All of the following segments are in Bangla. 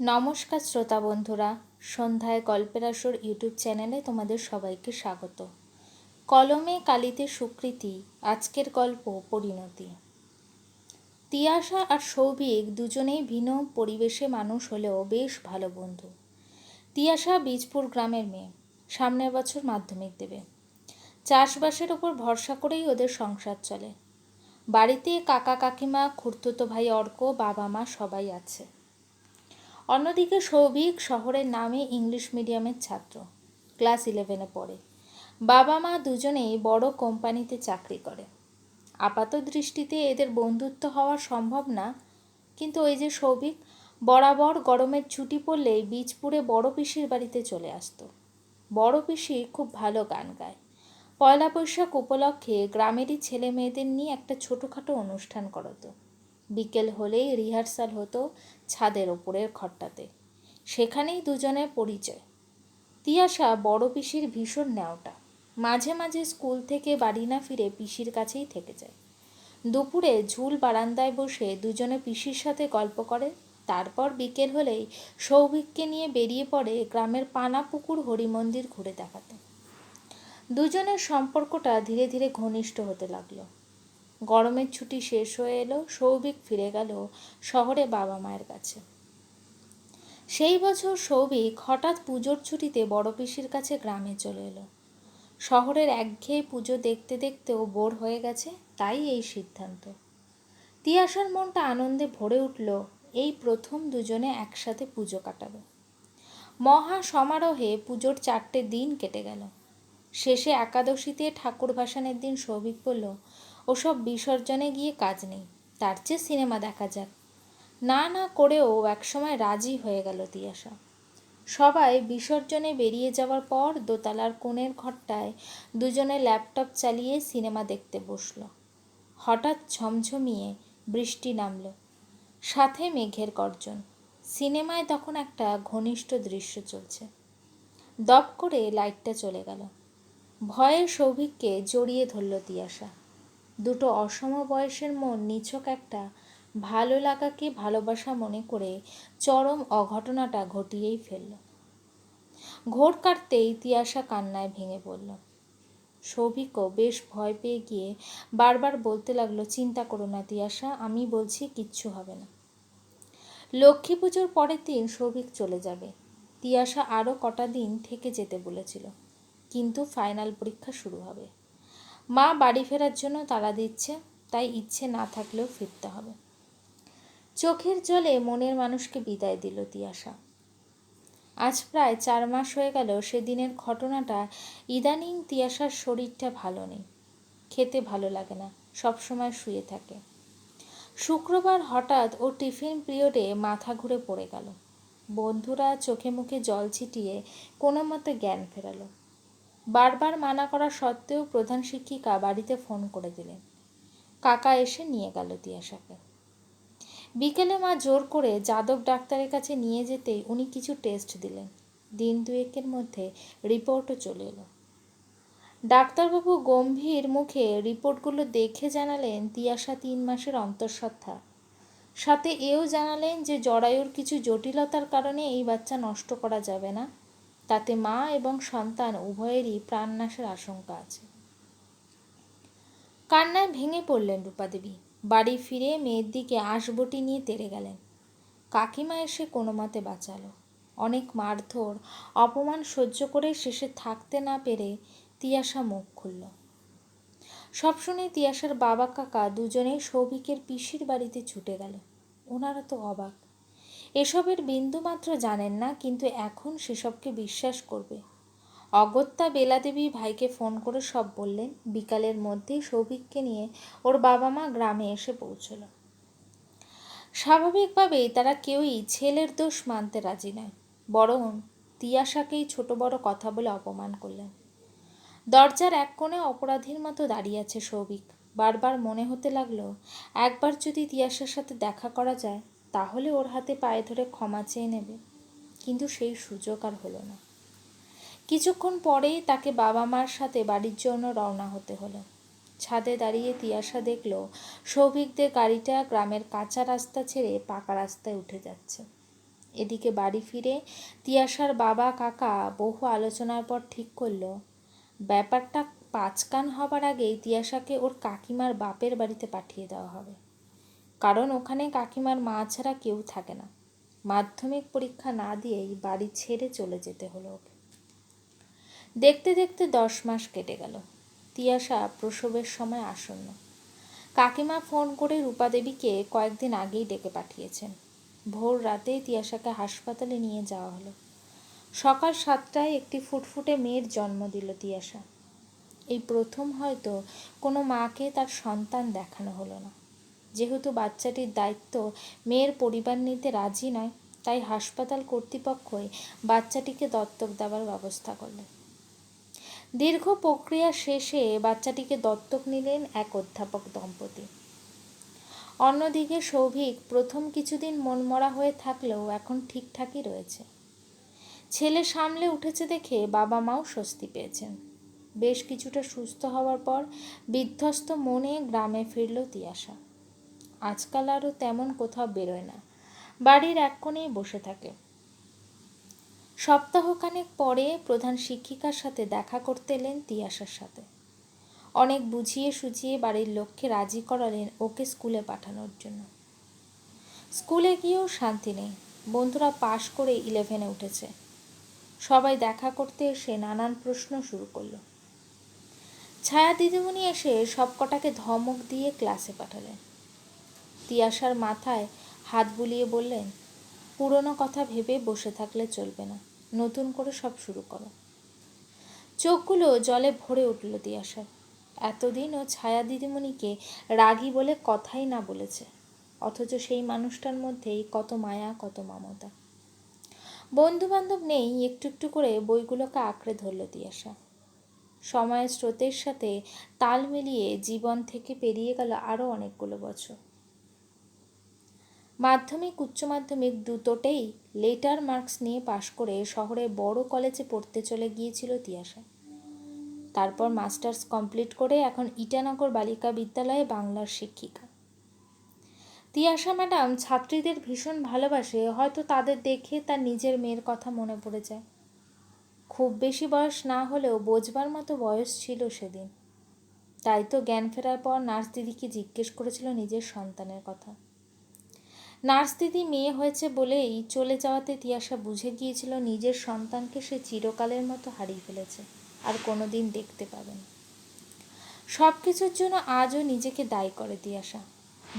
নমস্কার শ্রোতা বন্ধুরা, সন্ধ্যায় গল্পের আসর ইউটিউব চ্যানেলে তোমাদের সবাইকে স্বাগত। কলমে কালিতে সুকৃতি, আজকের গল্প পরিণতি। তিয়াশা আর সৌভিক দুজনেই ভিন্ন পরিবেশে মানুষ হলেও বেশ ভালো বন্ধু। তিয়াশা বীজপুর গ্রামের মেয়ে, সামনের বছর মাধ্যমিক দেবে। চাষবাসের ওপর ভরসা করেই ওদের সংসার চলে। বাড়িতে কাকা কাকিমা, খুড়তুতো ভাই অর্ক, বাবা মা সবাই আছে। অন্যদিকে সৌভিক শহরের নামে ইংলিশ মিডিয়ামের ছাত্র, ক্লাস ইলেভেনে পড়ে। বাবা মা দুজনেই বড় কোম্পানিতে চাকরি করে। আপাত দৃষ্টিতে এদের বন্ধুত্ব হওয়া সম্ভব না, কিন্তু ওই যে সৌভিক বরাবর গরমের ছুটি পড়লেই বীজপুরে বড় পিসির বাড়িতে চলে আসতো। বড় পিসি খুব ভালো গান গায়। পয়লা বৈশাখ উপলক্ষে গ্রামেরই ছেলে মেয়েদের নিয়ে একটা ছোটোখাটো অনুষ্ঠান করতো। বিকেল হলেই রিহার্সাল হতো ছাদের ওপরের ঘরটাতে। সেখানেই দুজনের পরিচয়। তিয়াশা বড় পিসির ভীষণ ন্যাওটা। মাঝে মাঝে স্কুল থেকে বাড়ি না ফিরে পিসির কাছেই থেকে যায়। দুপুরে ঝুল বারান্দায় বসে দুজনে পিসির সাথে গল্প করে। তারপর বিকেল হলেই সৌভিককে নিয়ে বেরিয়ে পড়ে গ্রামের পানা পুকুর হরিমন্দির ঘুরে দেখাতে। দুজনের সম্পর্কটা ধীরে ধীরে ঘনিষ্ঠ হতে লাগল। গরমের ছুটি শেষ হয়ে এলো, সৌভিক ফিরে গেল শহরে বাবা মায়ের কাছে। সেই বছর সৌভিক হঠাৎ পুজোর ছুটিতে বড় পিসির কাছে গ্রামে চলে এলো। শহরের একঘেয়ে পুজো দেখতে দেখতেও বোর হয়ে গেছে, তাই এই সিদ্ধান্ত। তিয়াসার মনটা আনন্দে ভরে উঠল, এই প্রথম দুজনে একসাথে পুজো কাটাবে। মহা সমারোহে পুজোর চারটে দিন কেটে গেল। শেষে একাদশীতে ঠাকুর ভাসানের দিন সৌভিক বলল ওসব বিসর্জনে গিয়ে কাজ নেই। তার চেয়ে সিনেমা দেখা যাক। না না করেও একসময় রাজি হয়ে গেল তিয়াশা সবাই বিসর্জনে বেরিয়ে যাওয়ার পর দোতলার কোণের ঘরটায় দুজনে ল্যাপটপ চালিয়ে সিনেমা দেখতে বসল। হঠাৎ ঝমঝমিয়ে বৃষ্টি নামল। সাথে মেঘের গর্জন। সিনেমায় তখন একটা ঘনিষ্ঠ দৃশ্য চলছে। দপ করে লাইটটা চলে গেল। ভয়ে সৌভিককে জড়িয়ে ধরল তিয়াশা দুটো অসম বয়সের মন নিছক একটা। ভালো লাগাকে ভালোবাসা মনে করে চরম অঘটনাটা ঘটিয়েই ফেলল। ঘোর কাটতেই তিয়াশা কান্নায় ভেঙে পড়ল। সৌভিকও বেশ ভয় পেয়ে গিয়ে বারবার বলতে লাগল, চিন্তা করো না তিয়াশা আমি বলছি কিচ্ছু হবে না। লক্ষ্মী পুজোর পরের দিন সৌভিক চলে যাবে। তিয়াশা আরও কটা দিন থেকে যেতে বলেছিল, কিন্তু ফাইনাল পরীক্ষা শুরু হবে। মা বাড়ি ফেরার জন্য তাড়া দিচ্ছে, তাই ইচ্ছে না থাকলেও ফিরতে হবে। চোখের জলে মনের মানুষকে বিদায় দিল তিয়াশা। আজ প্রায় চার মাস হয়ে গেল, সেদিনের ঘটনাটা, ইদানিং তিয়াশার শরীরটা ভালো নেই। খেতে ভালো লাগে না, সবসময় শুয়ে থাকে। শুক্রবার হঠাৎ ও টিফিন পিরিয়ডে মাথা ঘুরে পড়ে গেল। বন্ধুরা চোখে মুখে জল ছিটিয়ে কোনো মতে জ্ঞান ফেরালো। বারবার মানা করা সত্ত্বেও প্রধান শিক্ষিকা বাড়িতে ফোন করে দিলেন। কাকা এসে নিয়ে গেল তিয়াশাকে বিকেলে মা জোর করে যাদব ডাক্তারের কাছে নিয়ে যেতেই উনি কিছু টেস্ট দিলেন। দিন দুয়েকের মধ্যে রিপোর্টও চলে এলো। ডাক্তারবাবু গম্ভীর মুখে রিপোর্টগুলো দেখে জানালেন তিয়াশা তিন মাসের অন্তঃসত্ত্বা। সাথে এও জানালেন যে জরায়ুর কিছু জটিলতার কারণে এই বাচ্চা নষ্ট করা যাবে না। তাতে মা এবং সন্তান উভয়েরই প্রাণনাশের আশঙ্কা আছে। কান্নায় ভেঙে পড়লেন রূপাদেবী। বাড়ি ফিরে মেয়ের দিকে আঁশবটি নিয়ে তেড়ে গেলেন। কাকিমা এসে কোনো মতে বাঁচালো। অনেক মারধর, অপমান সহ্য করে শেষে থাকতে না পেরে তিয়াশা মুখ খুলল। সব শুনে তিয়াশার বাবা কাকা দুজনেই সৌভিকের পিসির বাড়িতে ছুটে গেল ওনারা তো অবাক। এসবের বিন্দুমাত্র জানেন না, কিন্তু এখন সেসবকে বিশ্বাস করবে। অগত্যা বেলাদেবী ভাইকে ফোন করে সব বললেন। বিকালের মধ্যেই সৌভিককে নিয়ে ওর বাবা মা গ্রামে এসে পৌঁছল। স্বাভাবিকভাবেই তারা কেউই ছেলের দোষ মানতে রাজি নয়, বরং তিয়াশাকেই ছোট বড় কথা বলে অপমান করলেন। দরজার এক কোণে অপরাধীর মতো দাঁড়িয়ে আছে সৌভিক। বারবার মনে হতে লাগল, একবার যদি তিয়াশার সাথে দেখা করা যায় তাহলে ওর হাতে পায়ে ধরে ক্ষমা চেয়ে নেবে। কিন্তু সেই সুযোগ আর হলো না। কিছুক্ষণ পরেই তাকে বাবা মার সাথে বাড়ির জন্য রওনা হতে হলো। ছাদে দাঁড়িয়ে তিয়াশা দেখল, সৌভিকদের গাড়িটা গ্রামের কাঁচা রাস্তা ছেড়ে পাকা রাস্তায় উঠে যাচ্ছে। এদিকে বাড়ি ফিরে তিয়াশার বাবা, কাকা বহু আলোচনার পর ঠিক করল, ব্যাপারটা পাঁচকান হবার আগেই তিয়াশাকে ওর কাকিমার বাপের বাড়িতে পাঠিয়ে দেওয়া হবে। কারণ ওখানে কাকিমার মা ছাড়া কেউ থাকে না। মাধ্যমিক পরীক্ষা না দিয়েই বাড়ি ছেড়ে চলে যেতে হলো ওকে। দেখতে দেখতে দশ মাস কেটে গেল। তিয়াশা প্রসবের সময় আসন্ন। কাকিমা ফোন করে রূপাদেবীকে কয়েকদিন আগেই ডেকে পাঠিয়েছেন। ভোর রাতেই তিয়াশাকে হাসপাতালে নিয়ে যাওয়া হলো। সকাল সাতটায় একটি ফুটফুটে মেয়ের জন্ম দিল তিয়াশা। এই প্রথম হয়তো কোনো মাকে তার সন্তান দেখানো হলো না। যেহেতু বাচ্চাটির দায়িত্ব মেয়ের পরিবার নিতে রাজি নয়, তাই হাসপাতাল কর্তৃপক্ষই বাচ্চাটিকে দত্তক দেওয়ার ব্যবস্থা করলেন। দীর্ঘ প্রক্রিয়া শেষে বাচ্চাটিকে দত্তক নিলেন এক অধ্যাপক দম্পতি। অন্যদিকে সৌভিক প্রথম কিছুদিন মনমরা হয়ে থাকলেও এখন ঠিকঠাকই রয়েছে। ছেলে সামলে উঠেছে দেখে বাবা মাও স্বস্তি পেয়েছেন। বেশ কিছুটা সুস্থ হওয়ার পর বিধ্বস্ত মনে গ্রামে ফিরল তিয়াশা। আজকাল আরও তেমন কোথাও বেরোয় না। বাড়ির এক কোণেই বসে থাকে। সপ্তাহখানেক পরে প্রধান শিক্ষিকার সাথে দেখা করতে এলেন তিয়াশার সাথে। অনেক বুঝিয়ে সুঝিয়ে বাড়ির লোককে রাজি করালেন ওকে স্কুলে পাঠানোর জন্য। স্কুলে গিয়েও শান্তি নেই। বন্ধুরা পাশ করে ইলেভেনে উঠেছে। সবাই দেখা করতে এসে নানান প্রশ্ন শুরু করল। ছায়া দিদিমণি এসে সব কটাকে ধমক দিয়ে ক্লাসে পাঠালেন। তিয়াশার মাথায় হাত বুলিয়ে বললেন, পুরনো কথা ভেবে বসে থাকলে চলবে না। নতুন করে সব শুরু করো। চোখগুলো জলে ভরে উঠল তিয়াশার। এতদিন ও ছায়া দিদিমণিকে রাগী বলে কথাই না বলেছে, অথচ সেই মানুষটার মধ্যেই কত মায়া, কত মমতা। বন্ধু বান্ধব নেই, একটু একটু করে বইগুলোকে আঁকড়ে ধরল তিয়াশা। সময়ের স্রোতের সাথে তাল মিলিয়ে জীবন থেকে পেরিয়ে গেল আরও অনেকগুলো বছর। মাধ্যমিক, উচ্চ মাধ্যমিক দুটোতেই লেটার মার্কস নিয়ে পাশ করে শহরে বড় কলেজে পড়তে চলে গিয়েছিল তিয়াশা। তারপর মাস্টার্স কমপ্লিট করে এখন ইটানগর বালিকা বিদ্যালয়ে বাংলার শিক্ষিকা। তিয়াশা ম্যাডাম ছাত্রীদের ভীষণ ভালোবাসে, হয়তো তাদের দেখে তার নিজের মেয়ের কথা মনে পড়ে যায়। খুব বেশি বয়স না হলেও বোঝবার মতো বয়স ছিল সেদিন। তাই তো জ্ঞান ফেরার পর নার্স দিদিকে জিজ্ঞেস করেছিল নিজের সন্তানের কথা। নার্স দিদি মেয়ে হয়েছে বলেই চলে যাওয়াতে তিয়াশা বুঝে গিয়েছিল নিজের সন্তানকে সে চিরকালের মতো হারিয়ে ফেলেছে, আর কোনো দিন দেখতে পাবে না। সব কিছুর জন্য আজও নিজেকে দায়ী করে তিয়াশা।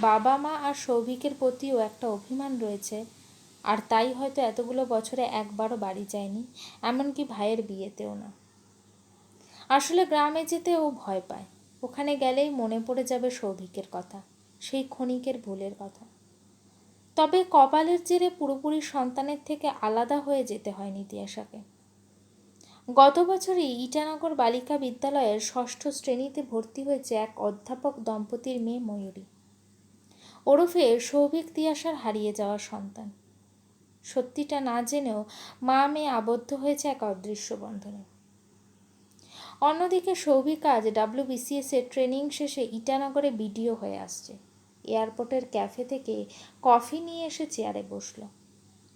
বাবা, মা আর সৌভিকের প্রতিও একটা অভিমান রয়েছে, আর তাই হয়তো এতগুলো বছরে একবারও বাড়ি যায়নি, এমনকি ভাইয়ের বিয়েতেও না। আসলে গ্রামে যেতে ও ভয় পায়, ওখানে গেলেই মনে পড়ে যাবে সৌভিকের কথা, সেই ক্ষণিকের ভুলের কথা। তবে কপালের জেরে পুরোপুরি সন্তানের থেকে আলাদা হয়ে যেতে হয়নি তিয়াশাকে গত বছরই ইটানগর বালিকা বিদ্যালয়ের ষষ্ঠ শ্রেণীতে ভর্তি হয়েছে এক অধ্যাপক দম্পতির মেয়ে ময়ূরী। ওরফে সৌভিক তিয়াশার হারিয়ে যাওয়া সন্তান। সত্যিটা না জেনেও মা মেয়ে আবদ্ধ হয়েছে এক অদৃশ্য বন্ধনে। অন্যদিকে সৌভিক আজ ডাব্লিউবিসিএস এর ট্রেনিং শেষে ইটানগরে বিডিও হয়ে আসছে। এয়ারপোর্টের ক্যাফে থেকে কফি নিয়ে এসে চেয়ারে বসল।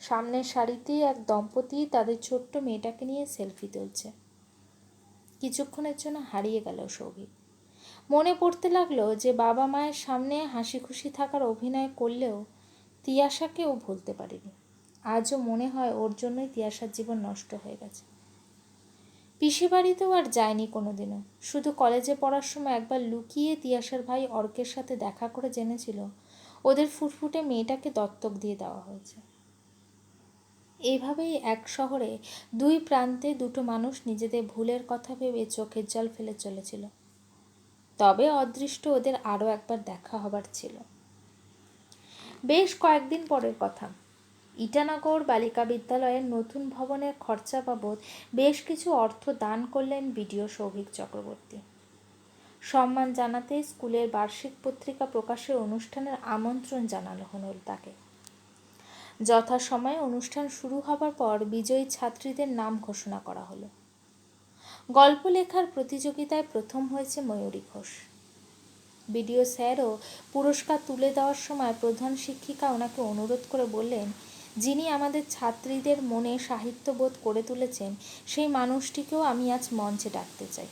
সামনের সারিতেই এক দম্পতি তাদের ছোট্ট মেয়েটাকে নিয়ে সেলফি তুলছে। কিছুক্ষণের জন্য হারিয়ে গেল সৌভিক। মনে পড়তে লাগল যে বাবা মায়ের সামনে হাসি খুশি থাকার অভিনয় করলেও তিয়াশাকে ও ভুলতে পারেনি। আজও মনে হয় ওর জন্যই তিয়াশার জীবন নষ্ট হয়ে গেছে। পিসি বাড়িতেও আর যায়নি কোনোদিনও। শুধু কলেজে পড়ার সময় একবার লুকিয়ে তিয়াশার ভাই অর্কের সাথে দেখা করে জেনেছিল, ওদের ফুটফুটে মেয়েটাকে দত্তক দিয়ে দেওয়া হয়েছে। এইভাবেই এক শহরে দুই প্রান্তে দুটো মানুষ নিজেদের ভুলের কথা ভেবে চোখের জল ফেলে চলেছিল। তবে অদৃষ্ট ওদের আরও একবার দেখা হবার ছিল। বেশ কয়েকদিন পরের কথা। ইটানগর বালিকা বিদ্যালয়ের নতুন ভবনের খরচা বাবদ বেশ কিছু অর্থ দান করলেন বিডিও সৌভিক চক্রবর্তী। সম্মান জানাতে স্কুলের বার্ষিক পত্রিকা প্রকাশের অনুষ্ঠানের আমন্ত্রণ জানানো হলো তাকে। যথাসময়ে অনুষ্ঠান শুরু হবার পর বিজয়ী ছাত্রীদের নাম ঘোষণা করা হলো। গল্প লেখার প্রতিযোগিতায় প্রথম হয়েছে ময়ূরী ঘোষ। বিডিও স্যারও পুরস্কার তুলে দেওয়ার সময় প্রধান শিক্ষিকা ওনাকে অনুরোধ করে বললেন যিনি আমাদের ছাত্রীদের মনে সাহিত্যবোধ করে তুলেছেন, সেই মানুষটিকেও আমি আজ মঞ্চে ডাকতে চাই।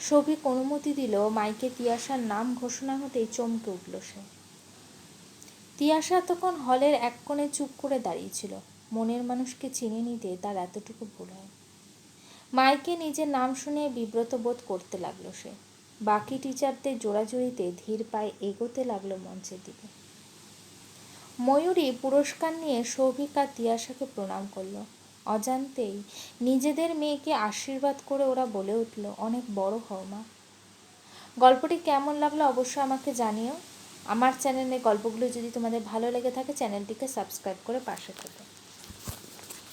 সৌভিক অনুমতি দিল মাইকে তিয়াশার নাম ঘোষণা হতেই চমকে উঠল সে। তিয়াশা তখন হলের এক কোণে চুপ করে দাঁড়িয়েছিল মনের মানুষকে চিনে নিতে তার এতটুকু ভুল হয়। মাইকে নিজের নাম শুনে বিব্রত বোধ করতে লাগল সে। বাকি টিচারদের জোড়াজুড়িতে ধীর পায়ে এগোতে লাগল মঞ্চের দিকে। ময়ূরী পুরস্কার নিয়ে সৌভিক আর তিয়াশাকে প্রণাম করল। অজান্তেই নিজেদের মেয়েকে আশীর্বাদ করে ওরা বলে উঠল, অনেক বড় হও মা। গল্পটি কেমন লাগল অবশ্যই আমাকে জানিও। আমার চ্যানেলে গল্পগুলো যদি তোমাদের ভালো লেগে থাকে, চ্যানেলটিকে সাবস্ক্রাইব করে পাশে থেকো।